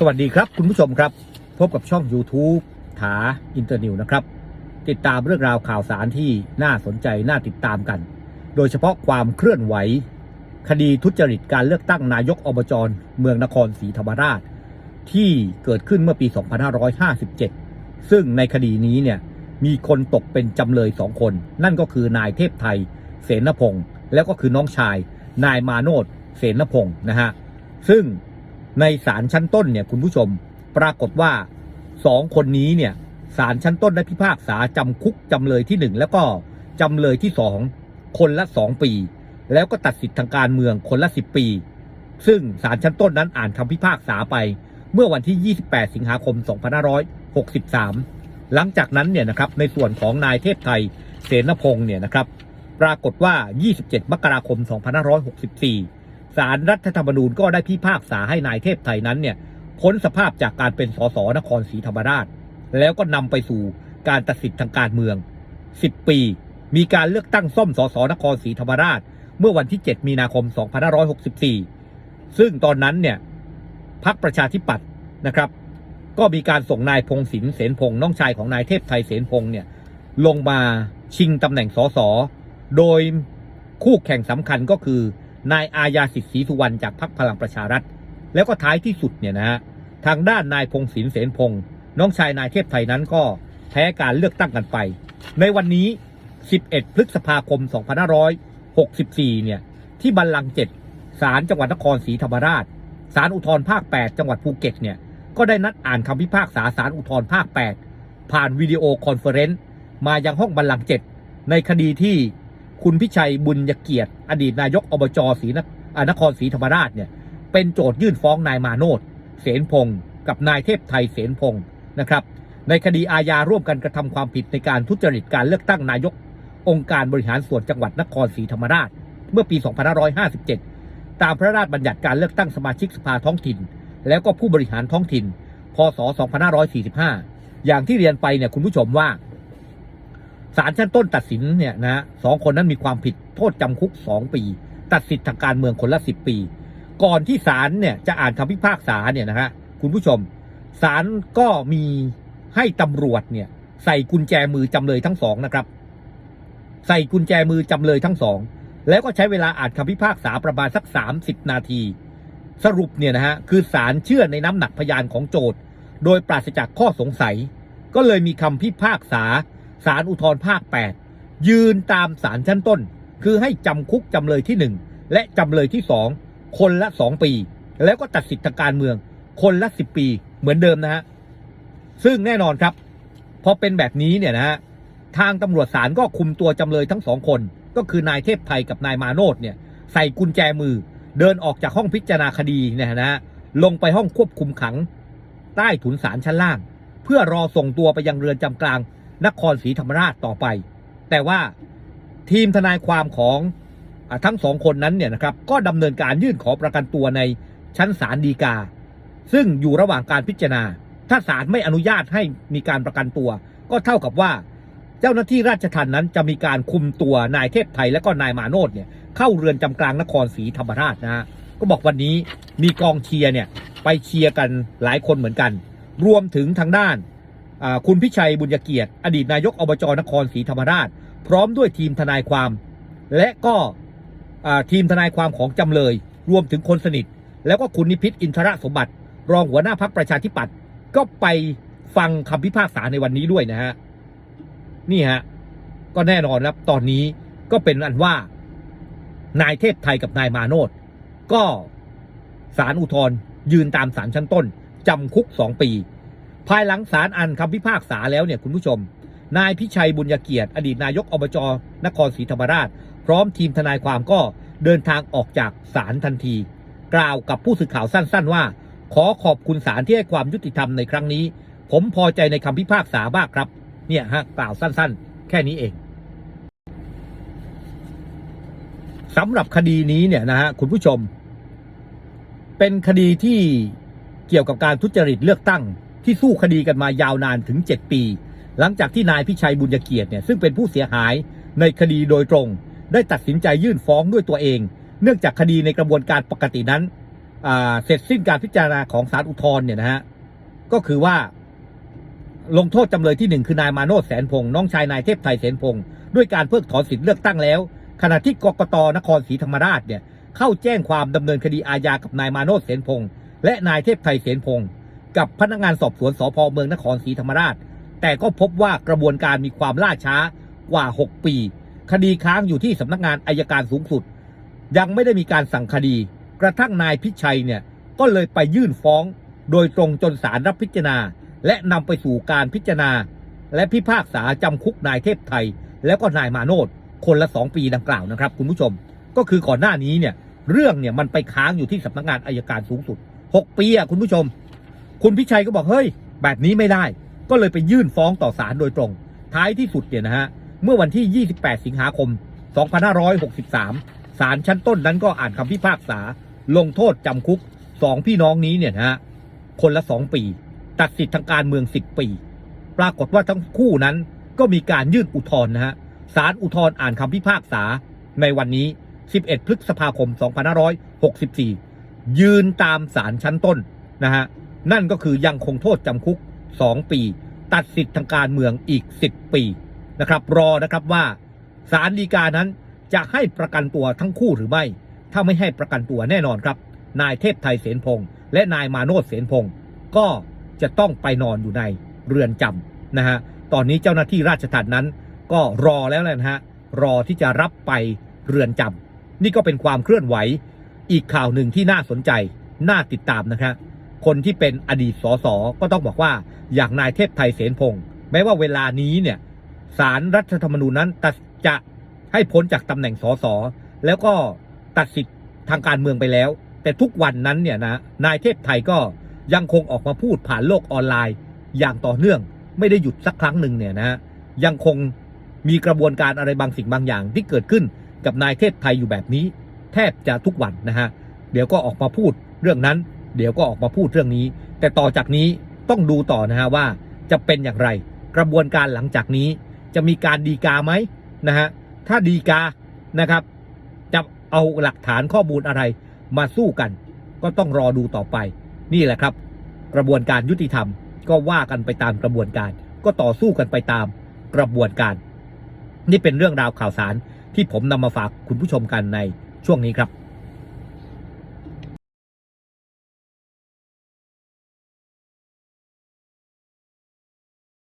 สวัสดีครับคุณผู้ชมครับ พบกับช่อง YouTube ถาอินเตอร์นิวนะครับ ติดตามเรื่องราวข่าวสารที่น่าสนใจน่าติดตามกัน โดยเฉพาะความเคลื่อนไหว คดีทุจริตการเลือกตั้งนายกอบจเมืองนครศรีธรรมราช ที่เกิดขึ้นเมื่อปี 2557 ซึ่งในคดีนี้เนี่ยมีคนตกเป็นจำเลยสองคน นั่นก็คือนายเทพไทย เสนพงศ์แล้วก็คือน้องชาย นายมาโนดเสนพงศ์นะฮะซึ่ง ในศาลชั้นต้นเนี่ยคุณผู้ชมปรากฏว่าสองคนนี้เนี่ยศาลชั้นต้นได้พิพากษาจำคุกจำเลยที่หนึ่งแล้วก็จำเลยที่สองคนละสองปี แล้วก็ตัดสิทธิทางการเมืองคนละสิบปี ซึ่งศาลชั้นต้นนั้นอ่านคำพิพากษาไป เมื่อวันที่ 28 สิงหาคม 2563 หลังจากนั้นเนี่ยนะครับในส่วนของนายเทพไทยเสนพงศ์เนี่ยนะครับ ปรากฏว่า 27 มกราคม 2564 ศาลรัฐธรรมนูญก็ได้พิพากษาให้นายเทพไทยนั้นเนี่ยพ้นสภาพจากการเป็นสสนครศรีธรรมราช แล้วก็นำไปสู่การตัดสิทธิทางการเมือง 10 ปี มีการเลือกตั้งซ่อมสสนครศรีธรรมราช เมื่อวันที่ 7 มีนาคม 2564 ซึ่งตอนนั้นเนี่ยพักประชาธิปัตย์นะครับ ก็มีการส่งนายพงศินเสนพงศ์น้องชายของนายเทพไทยเสนพงศ์เนี่ยลงมาชิงตำแหน่งสสโดยคู่แข่งสำคัญก็คือ นายอาญาสิทธิ์ศรีสุวรรณจากพรรคพลังประชารัฐ แล้วก็ท้ายที่สุดเนี่ยนะฮะทางด้านนายพงศินเสนพงศ์น้องชายนายเทพไทยนั้นก็แพ้การเลือกตั้งกันไป ในวันนี้ 11 พฤษภาคม 2564 เนี่ย ที่บัลลังก์เจ็ดศาลจังหวัดนครศรีธรรมราช ศาลอุทธรภาค 8 จังหวัดภูเก็ต เนี่ย ก็ได้นัดอ่านคำพิพากษาศาลอุทธรภาค 8 ผ่านวิดีโอคอนเฟอเรนซ์มายังห้องบัลลังก์เจ็ดในคดีที่ คุณพิชัยบุญยเกียรติ อดีตนายกอบจศรีนครศรีธรรมราชเนี่ยเป็นโจทยื่นฟ้องนายมาโนดเสนพงศ์กับนายเทพไทยเสนพงศ์นะครับ ในคดีอาญาร่วมกันกระทำความผิดในการทุจริตการเลือกตั้งนายก องค์การบริหารส่วนจังหวัดนครศรีธรรมราช เมื่อปี 2557 ตามพระราชบัญญัติการเลือกตั้งสมาชิกสภาท้องถิ่น แล้วก็ผู้บริหารท้องถิ่น พศ 2545 อย่างที่เรียนไปเนี่ยคุณผู้ชมว่า ศาลชั้นต้นตัดสินเนี่ยนะสองคนนั้นมีความผิดโทษจำคุก2ปี ตัดสิทธิทางการเมืองคนละ10ปี ก่อนที่ศาลเนี่ยจะอ่านคำพิพากษาเนี่ยนะฮะคุณผู้ชมศาลก็มีให้ตำรวจเนี่ยใส่กุญแจมือจำเลยทั้งสองนะครับ ใส่กุญแจมือจำเลยทั้งสองแล้วก็ใช้เวลาอ่านคำพิพากษาประมาณสัก 30 นาที สรุปเนี่ยนะฮะคือศาลเชื่อในน้ำหนักพยานของโจทย์ โดยปราศจากข้อสงสัย ก็เลยมีคำพิพากษา ศาลอุทธรภาค 8 ยืนตามศาลชั้นต้น คือให้จำคุกจำเลยที่ 1 และจำเลยที่ 2 คนละ 2 ปี แล้วก็ตัดสิทธิการเมือง คนละ 10 ปีเหมือนเดิมนะฮะซึ่งแน่นอนครับ พอเป็นแบบนี้เนี่ยนะฮะทางตำรวจศาลก็คุมตัวจำเลยทั้งสองคน ก็คือนายเทพไทยกับนายมาโนดเนี่ยใส่กุญแจมือ เดินออกจากห้องพิจารณาคดีเนี่ยนะฮะลงไปห้องควบคุมขัง ใต้ถุนศาลชั้นล่าง เพื่อรอส่งตัวไปยังเรือนจำกลาง นครศรีธรรมราชต่อไป แต่ว่าทีมทนายความของอทั้งสองคนนั้นเนี่ยนะครับก็ดำเนินการยื่นขอประกันตัวในชั้นศาลฎีกา ซึ่งอยู่ระหว่างการพิจารณา ถ้าศาลไม่อนุญาตให้มีการประกันตัว ก็เท่ากับว่า เจ้าหน้าที่ราชทัณฑ์นั้นจะมีการคุมตัวนายเทพไทยและก็นายมาโนดเนี่ยเข้าเรือนจำกลางนครศรีธรรมราชนะฮะก็บอกวันนี้มีกองเชียร์เนี่ยไปเชียร์กันหลายคนเหมือนกัน รวมถึงทางด้าน คุณพิชัยบุญยเกียรติ อดีตนายกอบจนครศรีธรรมราช พร้อมด้วยทีมทนายความ และก็ทีมทนายความของจำเลย รวมถึงคนสนิท แล้วก็คุณนิพิษอินทรสมบัติ รองหัวหน้าพักประชาธิปัตย์ก็ไปฟังคำพิพากษาในวันนี้ด้วยนะฮะนี่ฮะก็แน่นอนครับตอนนี้ก็เป็นอันว่านายเทพไทยกับนายมาโนดก็ศาลอุทธร์ยืนตามศาลชั้นต้นจำคุกสองปี ภายหลังศาลอ่านคำพิพากษาแล้วเนี่ยคุณผู้ชม นายพิชัยบุญยเกียรติอดีตนายกอบจนครศรีธรรมราช พร้อมทีมทนายความก็เดินทางออกจากศาลทันที กล่าวกับผู้สื่อข่าวสั้น ๆ ว่า ขอขอบคุณศาลที่ให้ความยุติธรรมในครั้งนี้ ผมพอใจในคำพิพากษามากครับ เนี่ยฮะกล่าวสั้น ๆ แค่นี้เองสำหรับคดีนี้เนี่ยนะฮะคุณผู้ชม เป็นคดีที่เกี่ยวกับการทุจริตเลือกตั้ง ที่สู้คดีกันมายาวนานถึง 7 ปี หลังจากที่นายพิชัยบุญยเกียรติเนี่ยซึ่งเป็นผู้เสียหายในคดีโดยตรง ได้ตัดสินใจยื่นฟ้องด้วยตัวเอง เนื่องจากคดีในกระบวนการปกตินั้นเสร็จสิ้นการพิจารณาของศาลอุทธรณ์เนี่ยนะฮะก็คือว่าลงโทษจำเลยที่หนึ่งคือนายมาโนดแสนพงศ์น้องชายนายเทพไทยแสนพงศ์ด้วยการเพิกถอนสิทธิเลือกตั้งแล้ว ขณะที่กกตนครศรีธรรมราชเนี่ยเข้าแจ้งความดำเนินคดีอาญากับนายมาโนดแสนพงศ์และนายเทพไทยแสนพงศ์ กับพนักงานสอบสวนสพเมืองนครศรีธรรมราช แต่ก็พบว่ากระบวนการมีความล่าช้ากว่า 6 ปี คดีค้างอยู่ที่สำนักงานอายการสูงสุด ยังไม่ได้มีการสั่งคดี กระทั่งนายพิชัยเนี่ยก็เลยไปยื่นฟ้อง โดยตรงจนศาลรับพิจารณา และนำไปสู่การพิจารณา และพิพากษาจำคุกนายเทพไทย แล้วก็นายมาโนดคนละ 2 ปีดังกล่าวนะครับ คุณผู้ชม ก็คือก่อนหน้านี้เนี่ยเรื่องเนี่ยมันไปค้างอยู่ที่สำนักงานอายการสูงสุด 6 ปีอะคุณผู้ชม คุณพิชัยก็บอกเฮ้ย แบบนี้ไม่ได้ ก็เลยไปยื่นฟ้องต่อศาลโดยตรง ท้ายที่สุดเนี่ยนะฮะเมื่อวันที่ 28 สิงหาคม 2563 ศาลชั้นต้นนั้นก็อ่านคำพิพากษา ลงโทษจำคุกสองพี่น้องนี้เนี่ยนะฮะคนละ 2 ปี ตัดสิทธิทางการเมือง 10 ปี ปรากฏว่าทั้งคู่นั้นก็มีการยื่นอุทธรณ์นะฮะศาลอุทธรณ์อ่านคำพิพากษาในวันนี้ 11 พฤษภาคม 2564 ยืนตามศาลชั้นต้นนะฮะ นั่นก็คือยังคงโทษจำคุก 2 ปี ตัดสิทธิ์ทางการเมืองอีก 10 ปีนะครับ รอนะครับว่าศาลฎีกานั้นจะให้ประกันตัวทั้งคู่หรือไม่ ถ้าไม่ให้ประกันตัวแน่นอนครับ นายเทพไทยเสนพงศ์และนายมาโนดเสนพงศ์ก็จะต้องไปนอนอยู่ในเรือนจำนะฮะ ตอนนี้เจ้าหน้าที่ราชทัณฑ์นั้น ก็รอแล้วแหละนะฮะ รอที่จะรับไปเรือนจำนี่ก็เป็นความเคลื่อนไหว อีกข่าวหนึ่งที่น่าสนใจ น่าติดตามนะครับ คนที่เป็นอดีตสสก็ต้องบอกว่าอย่างนายเทพไทยเสนพงศ์แม้ว่าเวลานี้เนี่ยสารรัฐธรรมนูญนั้นตัดจะให้พ้นจากตำแหน่งสสแล้วก็ตัดสิทธิ์ทางการเมืองไปแล้ว แต่ทุกวันนั้นเนี่ยนะนายเทพไทยก็ยังคงออกมาพูดผ่านโลกออนไลน์ อย่างต่อเนื่องไม่ได้หยุดสักครั้งหนึ่งเนี่ยนะยังคงมีกระบวนการอะไรบางสิ่งบางอย่างที่เกิดขึ้นกับนายเทพไทยอยู่แบบนี้ แทบจะทุกวันนะฮะเดี๋ยวก็ออกมาพูดเรื่องนั้น เดี๋ยวก็ออกมาพูดเรื่องนี้ แต่ต่อจากนี้ต้องดูต่อนะฮะว่าจะเป็นอย่างไร กระบวนการหลังจากนี้จะมีการดีกาไหมนะฮะถ้าดีกานะครับ จะเอาหลักฐานข้อมูลอะไรมาสู้กัน ก็ต้องรอดูต่อไป นี่แหละครับ กระบวนการยุติธรรม ก็ว่ากันไปตามกระบวนการ ก็ต่อสู้กันไปตามกระบวนการ นี่เป็นเรื่องราวข่าวสารที่ผมนำมาฝากคุณผู้ชมกันในช่วงนี้ครับ